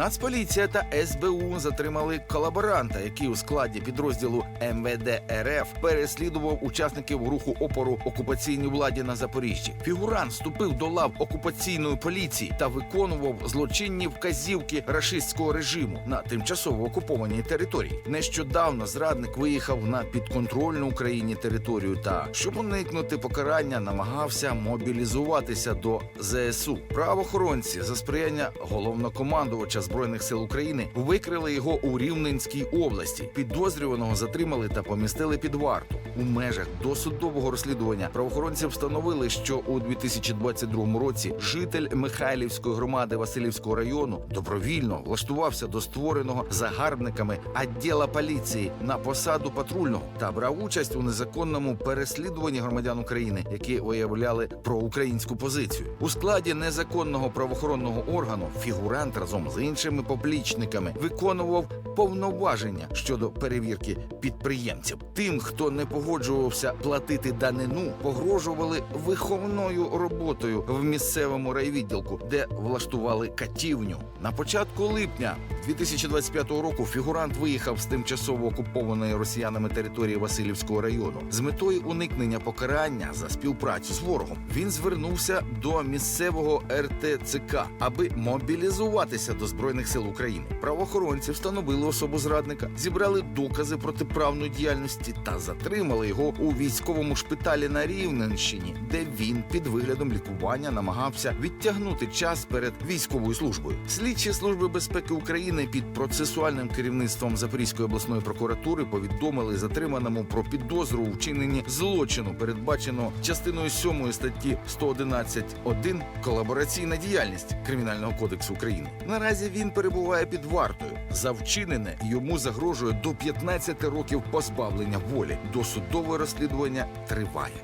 Нацполіція та СБУ затримали колаборанта, який у складі підрозділу МВД РФ переслідував учасників руху опору окупаційній владі на Запоріжжі. Фігурант вступив до лав окупаційної поліції та виконував злочинні вказівки рашистського режиму на тимчасово окупованій території. Нещодавно зрадник виїхав на підконтрольну Україні територію та, щоб уникнути покарання, намагався мобілізуватися до ЗСУ. Правоохоронці за сприяння головнокомандувача збройних сил України викрили його у Рівненській області. Підозрюваного затримали та помістили під варту. У межах досудового розслідування правоохоронці встановили, що у 2022 році житель Михайлівської громади Васильівського району добровільно влаштувався до створеного загарбниками відділа поліції на посаду патрульного та брав участь у незаконному переслідуванні громадян України, які виявляли проукраїнську позицію. У складі незаконного правоохоронного органу фігурант разом з іншими поплічниками виконував повноваження щодо перевірки підприємців. Тим, хто не погоджувався платити данину, погрожували виховною роботою в місцевому райвідділку, де влаштували катівню. На початку липня 2025 року фігурант виїхав з тимчасово окупованої росіянами території Васильівського району з метою уникнення покарання за співпрацю з ворогом. Він звернувся до місцевого РТЦК, аби мобілізуватися до збройних сил України. Правоохоронці встановили особу зрадника, зібрали докази протиправної діяльності та затримали його у військовому шпиталі на Рівненщині, де він під виглядом лікування намагався відтягнути час перед військовою службою. Слідчі служби безпеки України під процесуальним керівництвом Запорізької обласної прокуратури повідомили затриманому про підозру у вчиненні злочину, передбаченого частиною 7 статті 111.1 колабораційна діяльність Кримінального кодексу України. Наразі він перебуває під вартою. За вчинене йому загрожує до 15 років позбавлення волі. Досудове розслідування триває.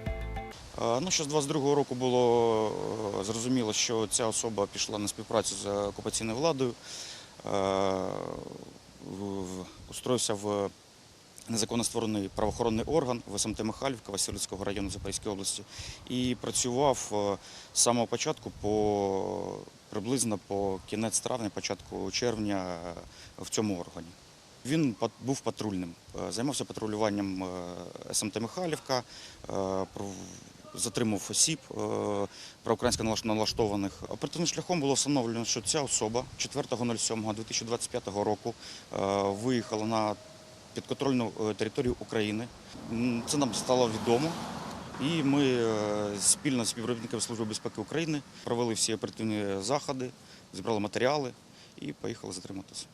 Е, Ну, що з 22-го року було е, зрозуміло, що ця особа пішла на співпрацю з окупаційною владою, е, устроївся в незаконно створений правоохоронний орган в СМТ Михайлівка Васильівського району Запорізької області і працював з самого початку по приблизно по кінець травня, початку червня е, в цьому органі. Він був патрульним, е, займався патрулюванням е, СМТ Михайлівка, затримав осіб проукраїнсько налаштованих. Оперативним шляхом було встановлено, що ця особа 4.07.2025 року виїхала на підконтрольну територію України. Це нам стало відомо. І ми е, спільно з співробітниками Служби безпеки України провели всі оперативні заходи, зібрали матеріали і поїхали затриматися.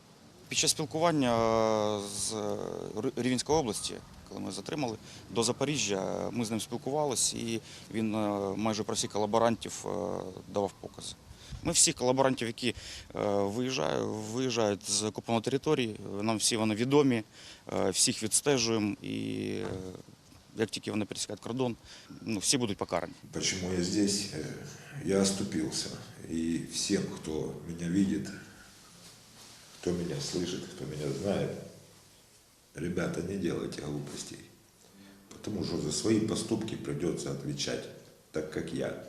Під час спілкування е, з е, Рівненської області, коли ми затримали, до Запоріжжя ми з ним спілкувалися, і він майже про всіх колаборантів давав покази. Ми всіх колаборантів, які виїжджають, виїжджають з окупованої території, нам всі вони відомі, всіх відстежуємо і як тільки вони пересікають кордон, ну, всі будуть покарані. Почему я здесь? Э, Я оступился. И всем, кто меня видит, кто меня слышит, кто меня знает, ребята, не делайте глупостей. Потому что за свои поступки придется отвечать, так как я.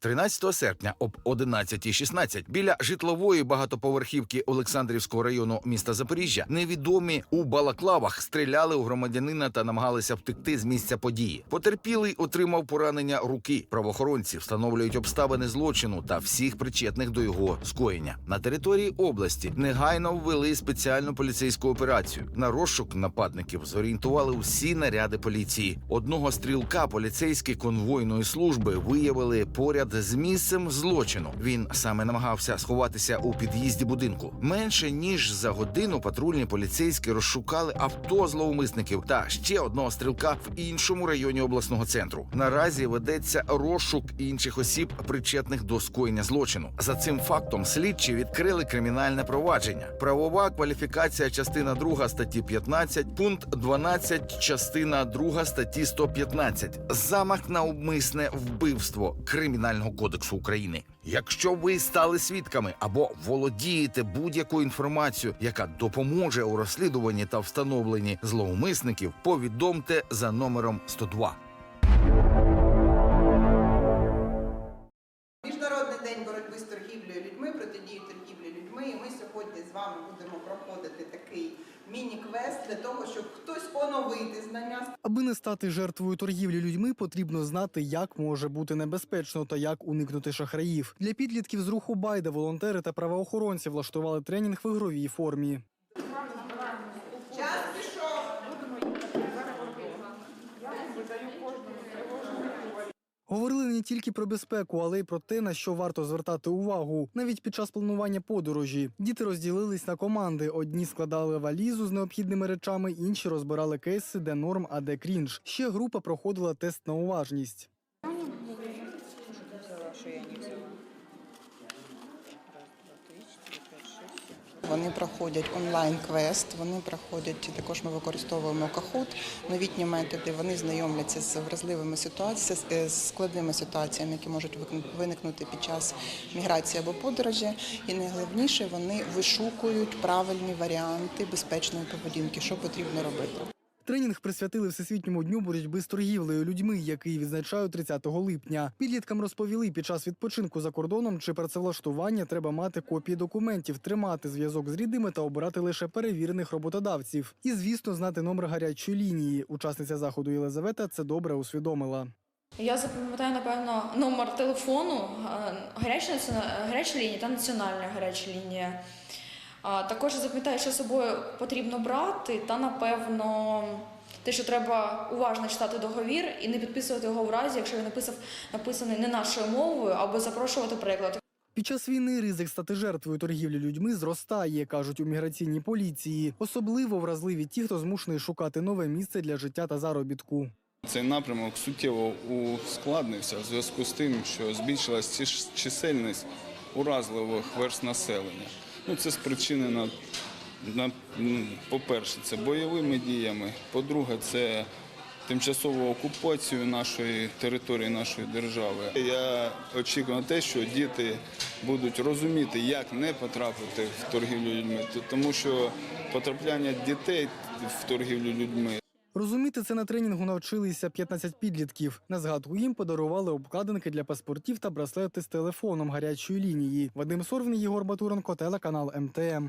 13 серпня об 11.16 біля житлової багатоповерхівки Олександрівського району міста Запоріжжя невідомі у балаклавах стріляли у громадянина та намагалися втекти з місця події. Потерпілий отримав поранення руки. Правоохоронці встановлюють обставини злочину та всіх причетних до його скоєння. На території області негайно ввели спеціальну поліцейську операцію. На розшук нападників зорієнтували усі наряди поліції. Одного стрілка поліцейські конвойної служби виявили поряд з місцем злочину. Він саме намагався сховатися у під'їзді будинку. Менше ніж за годину патрульні поліцейські розшукали авто зловмисників та ще одного стрілка в іншому районі обласного центру. Наразі ведеться розшук інших осіб, причетних до скоєння злочину. За цим фактом слідчі відкрили кримінальне провадження. Правова кваліфікація, частина 2 статті 15, пункт 12, частина 2 статті 115. Замах на умисне вбивство Кримінального кодексу України. Якщо ви стали свідками або володієте будь-якою інформацією, яка допоможе у розслідуванні та встановленні зловмисників, повідомте за номером 102. Стати жертвою торгівлі людьми, потрібно знати, як може бути небезпечно та як уникнути шахраїв. Для підлітків з руху Байда волонтери та правоохоронці влаштували тренінг в ігровій формі. час пішов. Говорили не тільки про безпеку, але й про те, на що варто звертати увагу. Навіть під час планування подорожі діти розділились на команди. Одні складали валізу з необхідними речами, інші розбирали кейси, де норм, а де крінж. Ще група проходила тест на уважність. Вони проходять онлайн-квест, вони проходять також. Ми використовуємо кахут, новітні методи. Вони знайомляться з вразливими ситуаціями, з- з складними ситуаціями, які можуть виникнути під час міграції або подорожі. І найголовніше вони вишукують правильні варіанти безпечної поведінки, що потрібно робити. Тренінг присвятили Всесвітньому дню боротьби з торгівлею людьми, який відзначають 30 липня. Підліткам розповіли під час відпочинку за кордоном чи працевлаштування треба мати копії документів, тримати зв'язок з рідними та обирати лише перевірених роботодавців. І, звісно, знати номер гарячої лінії. Учасниця заходу Єлизавета це добре усвідомила. Я запам'ятаю, напевно, номер телефону, е, гаряча, гаряча лінія та національна гаряча лінія. А Також я запам'ятаю, що з собою потрібно брати, та напевно те, що треба уважно читати договір і не підписувати його в разі, якщо він написав написаний не нашою мовою, або запрошувати приклад. Під час війни ризик стати жертвою торгівлі людьми зростає, кажуть у міграційній поліції. Особливо вразливі ті, хто змушений шукати нове місце для життя та заробітку. Цей напрямок суттєво ускладнився в зв'язку з тим, що збільшилась чисельність уразливих верст населення. Ну, це спричинено, по-перше, це бойовими діями, по-друге, це тимчасовою окупацією нашої території, нашої держави. Я очікую на те, що діти будуть розуміти, як не потрапити в торгівлю людьми, тому що потрапляння дітей в торгівлю людьми Розуміти це на тренінгу навчилися 15 підлітків. На згадку їм подарували обкладинки для паспортів та браслети з телефоном гарячої лінії. Вадим Сорвний, Єгор Батуренко, телеканал МТМ.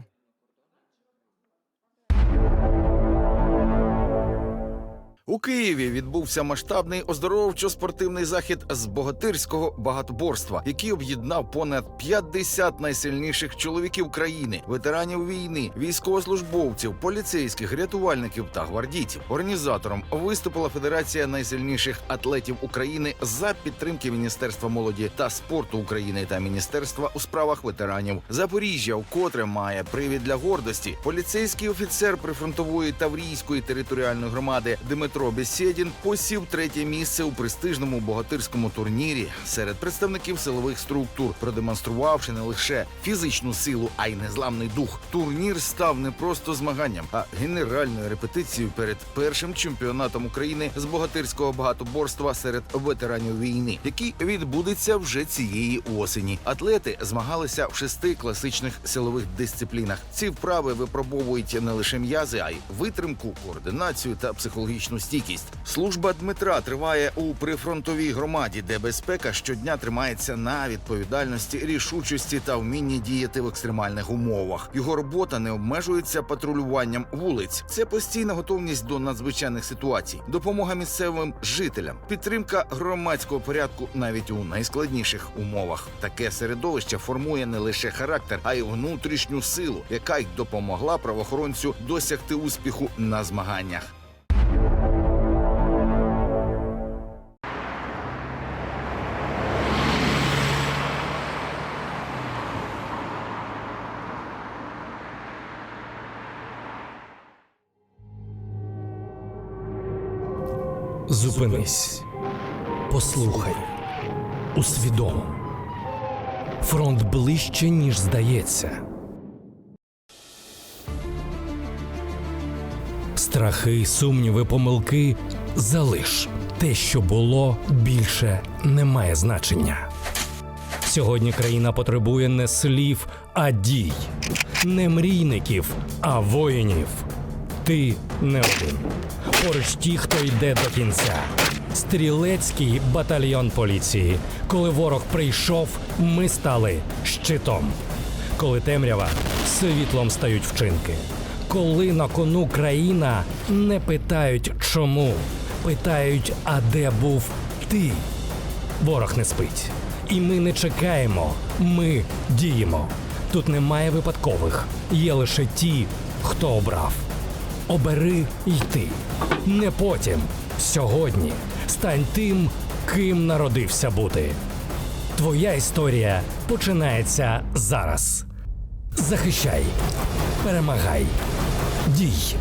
У Києві відбувся масштабний оздоровчо-спортивний захід з богатирського багатоборства, який об'єднав понад 50 найсильніших чоловіків країни, ветеранів війни, військовослужбовців, поліцейських, рятувальників та гвардійців. Організатором виступила Федерація найсильніших атлетів України за підтримки Міністерства молоді та спорту України та Міністерства у справах ветеранів. Запоріжжя вкотре має привід для гордості. Поліцейський офіцер прифронтової Таврійської територіальної громади Дмитро Бесєдін посів третє місце у престижному богатирському турнірі серед представників силових структур, продемонструвавши не лише фізичну силу, а й незламний дух. Турнір став не просто змаганням, а генеральною репетицією перед першим чемпіонатом України з богатирського багатоборства серед ветеранів війни, який відбудеться вже цієї осені. Атлети змагалися в шести класичних силових дисциплінах. Ці вправи випробовують не лише м'язи, а й витримку, координацію та психологічну стійкість. Служба Дмитра триває у прифронтовій громаді, де безпека щодня тримається на відповідальності, рішучості та вмінні діяти в екстремальних умовах. Його робота не обмежується патрулюванням вулиць. Це постійна готовність до надзвичайних ситуацій, допомога місцевим жителям, підтримка громадського порядку навіть у найскладніших умовах. Таке середовище формує не лише характер, а й внутрішню силу, яка й допомогла правоохоронцю досягти успіху на змаганнях. Зупинись, послухай, усвідом. Фронт ближче, ніж здається. Страхи, сумніви, помилки залиш. Те, що було, більше не має значення. Сьогодні країна потребує не слів, а дій, не мрійників, а воїнів. Ти не один. Поруч ті, хто йде до кінця. Стрілецький батальйон поліції. Коли ворог прийшов, ми стали щитом. Коли темрява, світлом стають вчинки. Коли на кону країна, не питають чому, питають, а де був ти? Ворог не спить. І ми не чекаємо, ми діємо. Тут немає випадкових, є лише ті, хто обрав. Обери йти. Не потім, сьогодні. Стань тим, ким народився бути. Твоя історія починається зараз. Захищай, перемагай, дій.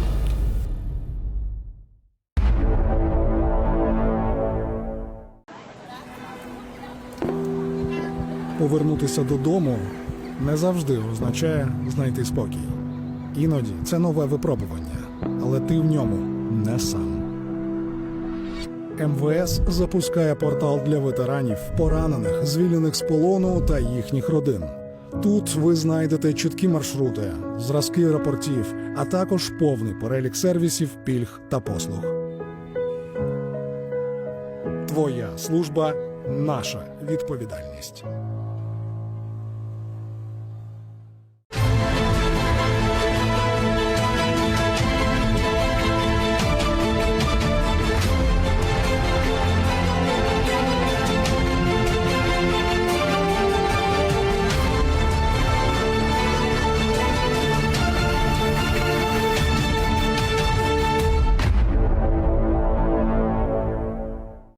Повернутися додому не завжди означає знайти спокій. Іноді це нове випробування, але ти в ньому не сам. МВС запускає портал для ветеранів, поранених, звільнених з полону та їхніх родин. Тут ви знайдете чіткі маршрути, зразки рапортів, а також повний перелік сервісів, пільг та послуг. Твоя служба наша відповідальність.